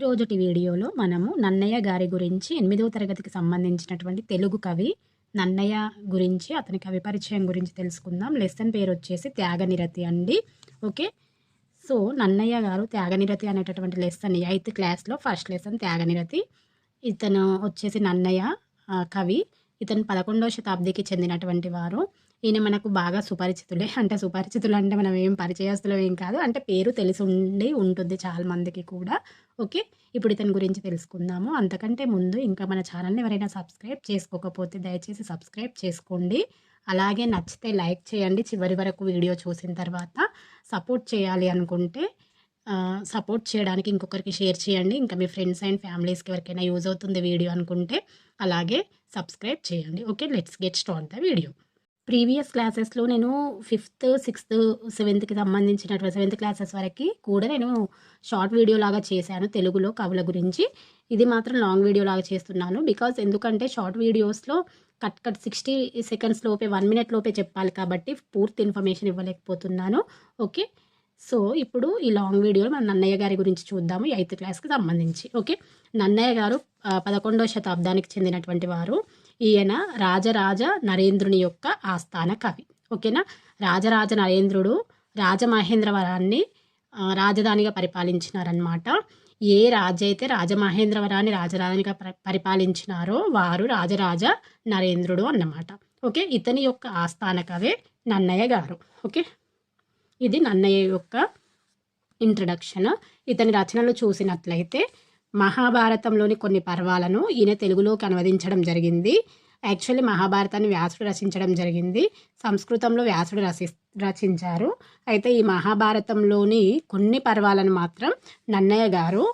రోజుటి వీడియోలో మనము నన్నయ్య గారి గురించి ఎనిమిదవ తరగతికి సంబంధించినటువంటి తెలుగు కవి నన్నయ్య గురించి అతని కవి పరిచయం గురించి తెలుసుకుందాం. లెసన్ పేరు వచ్చేసి త్యాగనిరతి అండి. ఓకే? సో నన్నయ్య గారు త్యాగనిరతి అనేటటువంటి లెసన్ ఎయిత్ క్లాస్లో ఫస్ట్ లెసన్ త్యాగనిరతి. ఇతను వచ్చేసి నన్నయ్య కవి. ఇతను పదకొండవ శతాబ్దికి చెందినటువంటి వారు. ఈయన మనకు బాగా సుపరిచితులే అంటే సుపరిచితులు అంటే మనం ఏం పరిచయస్తులు ఏం కాదు. అంటే పేరు తెలిసి ఉండి ఉంటుంది చాలా మందికి కూడా. ఓకే? ఇప్పుడు ఇతని గురించి తెలుసుకుందాము. అంతకంటే ముందు ఇంకా మన ఛానల్ని ఎవరైనా సబ్స్క్రైబ్ చేసుకోకపోతే దయచేసి సబ్స్క్రైబ్ చేసుకోండి. అలాగే నచ్చితే లైక్ చేయండి. చివరి వరకు వీడియో చూసిన తర్వాత సపోర్ట్ చేయాలి అనుకుంటే సపోర్ట్ చేయడానికి ఇంకొకరికి షేర్ చేయండి. ఇంకా మీ ఫ్రెండ్స్ అండ్ ఫ్యామిలీస్కి ఎవరికైనా యూజ్ అవుతుంది వీడియో అనుకుంటే అలాగే సబ్స్క్రైబ్ చేయండి. Okay? Let's get start the video. Previous క్లాసెస్లో నేను ఫిఫ్త్ సిక్స్త్ సెవెంత్కి సంబంధించినటువంటి సెవెంత్ క్లాసెస్ వరకు కూడా నేను షార్ట్ వీడియో లాగా చేశాను తెలుగులో కవుల గురించి. ఇది మాత్రం లాంగ్ వీడియో లాగా చేస్తున్నాను బికాజ్ ఎందుకంటే షార్ట్ వీడియోస్లో కట్ కట్ సిక్స్టీ సెకండ్స్ లోపే వన్ మినిట్ లోపే చెప్పాలి కాబట్టి పూర్తి ఇన్ఫర్మేషన్ ఇవ్వలేకపోతున్నాను. ఓకే? సో ఇప్పుడు ఈ లాంగ్ వీడియోలో మన నన్నయ్య గారి గురించి చూద్దాము ఎయిత్ క్లాస్కి సంబంధించి. ఓకే? నన్నయ్య గారు పదకొండవ శతాబ్దానికి చెందినటువంటి వారు. ఈయన రాజరాజ నరేంద్రుని యొక్క ఆస్థాన కవి. ఓకేనా? రాజరాజ నరేంద్రుడు రాజమహేంద్రవరాన్ని రాజధానిగా పరిపాలించినారనమాట ఏ రాజు అయితే రాజమహేంద్రవరాన్ని రాజధానిగా పరిపాలించినారో వారు రాజరాజ నరేంద్రుడు అన్నమాట. ఓకే? ఇతని యొక్క ఆస్థాన కవే నన్నయ్య గారు. ఓకే? ఇది నన్నయ్య యొక్క ఇంట్రడక్షన్. ఇతని రచనలు చూసినట్లయితే మహాభారతంలోని కొన్ని పర్వాలను ఈయన తెలుగులోకి అనువదించడం జరిగింది. యాక్చువల్లీ మహాభారతాన్ని వ్యాసుడు రచించడం జరిగింది. సంస్కృతంలో వ్యాసుడు రచి రచించారు. అయితే ఈ మహాభారతంలోని కొన్ని పర్వాలను మాత్రం నన్నయ్య గారు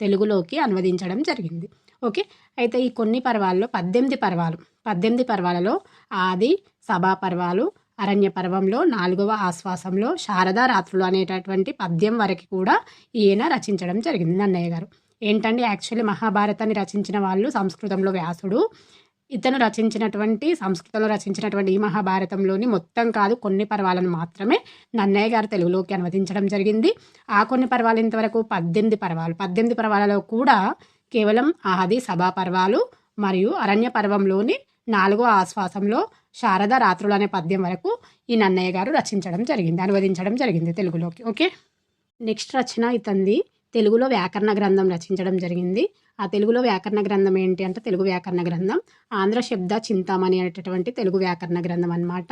తెలుగులోకి అనువదించడం జరిగింది. ఓకే? అయితే ఈ కొన్ని పర్వాల్లో పద్దెనిమిది పర్వాలు. పద్దెనిమిది పర్వాలలో ఆది సభా పర్వాలు అరణ్య పర్వంలో నాలుగవ ఆశ్వాసంలో శారదా రాత్రులు అనేటటువంటి పద్యం వరకు కూడా ఈయన రచించడం జరిగింది నన్నయ్య గారు. ఏంటంటే యాక్చువల్లీ మహాభారతాన్ని రచించిన వాళ్ళు సంస్కృతంలో వ్యాసుడు. ఇతను రచించినటువంటి సంస్కృతంలో రచించినటువంటి ఈ మహాభారతంలోని మొత్తం కాదు కొన్ని పర్వాలను మాత్రమే నన్నయ్య గారు తెలుగులోకి అనువదించడం జరిగింది. ఆ కొన్ని పర్వాలు ఇంతవరకు పద్దెనిమిది పర్వాలు. పద్దెనిమిది పర్వాలలో కూడా కేవలం ఆది సభా పర్వాలు మరియు అరణ్య పర్వంలోని నాలుగో ఆశ్వాసంలో శారద రాత్రులు అనే పద్యం వరకు ఈ నన్నయ్య గారు రచించడం జరిగింది అనువదించడం జరిగింది తెలుగులోకి. ఓకే? నెక్స్ట్ రచన ఇతంది తెలుగులో వ్యాకరణ గ్రంథం రచించడం జరిగింది. ఆ తెలుగులో వ్యాకరణ గ్రంథం ఏంటి అంటే తెలుగు వ్యాకరణ గ్రంథం. ఆంధ్ర శబ్ద చింతామణి అనేటటువంటి తెలుగు వ్యాకరణ గ్రంథం అనమాట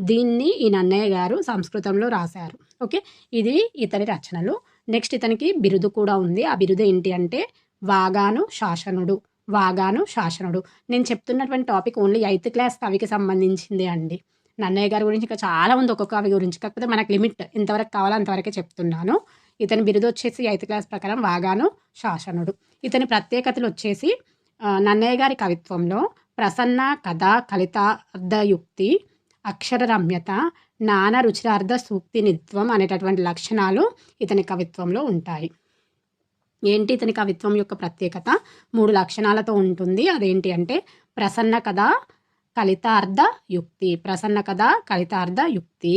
దీన్ని ఈ నన్నయ్య గారు సంస్కృతంలో రాశారు. ఓకే? ఇది ఇతని రచనలు. నెక్స్ట్ ఇతనికి బిరుదు కూడా ఉంది. ఆ బిరుదు ఏంటి అంటే వాగాను శాసనుడు. వాగాను శాసనుడు. నేను చెప్తున్నటువంటి టాపిక్ ఓన్లీ ఎయిత్ క్లాస్ కవికి సంబంధించింది అండి. నన్నయ్య గారి గురించి ఇంకా చాలా ఉంది ఒక్కొక్క కవి గురించి. కాకపోతే మనకు లిమిట్. ఎంతవరకు కావాలో అంతవరకే చెప్తున్నాను. ఇతని బిరుదు వచ్చేసి ఎయిత్ క్లాస్ ప్రకారం వాగాను శాసనుడు. ఇతని ప్రత్యేకతలు వచ్చేసి నన్నయ్య గారి కవిత్వంలో ప్రసన్న కథ కలితార్థయుక్తి అక్షర రమ్యత నాన రుచిరార్థ సూక్తి నిత్వం అనేటటువంటి లక్షణాలు ఇతని కవిత్వంలో ఉంటాయి. ఏంటి ఇతని కవిత్వం యొక్క ప్రత్యేకత? మూడు లక్షణాలతో ఉంటుంది. అదేంటి అంటే ప్రసన్న కథ కలితార్థ యుక్తి. ప్రసన్న కథ కలితార్థ యుక్తి.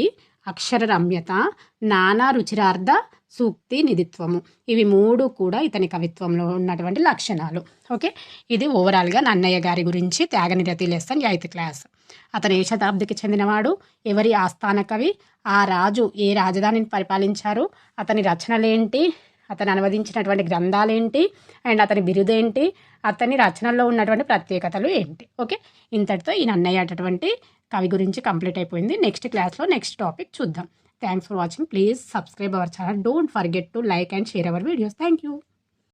అక్షర రమ్యత నానా రుచిరార్థ సూక్తి నిధిత్వము. ఇవి మూడు కూడా ఇతని కవిత్వంలో ఉన్నటువంటి లక్షణాలు. ఓకే? ఇది ఓవరాల్గా నన్నయ్య గారి గురించి త్యాగనిరతి లెసన్ ఎయిత్ క్లాస్. అతను ఏ శతాబ్దికి చెందినవాడు? ఎవరి ఆస్థాన కవి? ఆ రాజు ఏ రాజధానిని పరిపాలించారు? అతని రచనలేంటి? అతను అనువదించినటువంటి గ్రంథాలు ఏంటి అండ్ అతని బిరుదేంటి? అతని రచనల్లో ఉన్నటువంటి ప్రత్యేకతలు ఏంటి? ఓకే? ఇంతటితో ఈ నన్నయ్య అటువంటి కవి గురించి కంప్లీట్ అయిపోయింది. నెక్స్ట్ క్లాస్లో నెక్స్ట్ టాపిక్ చూద్దాం. Thanks for watching please subscribe our channel don't forget to like and share our videos thank you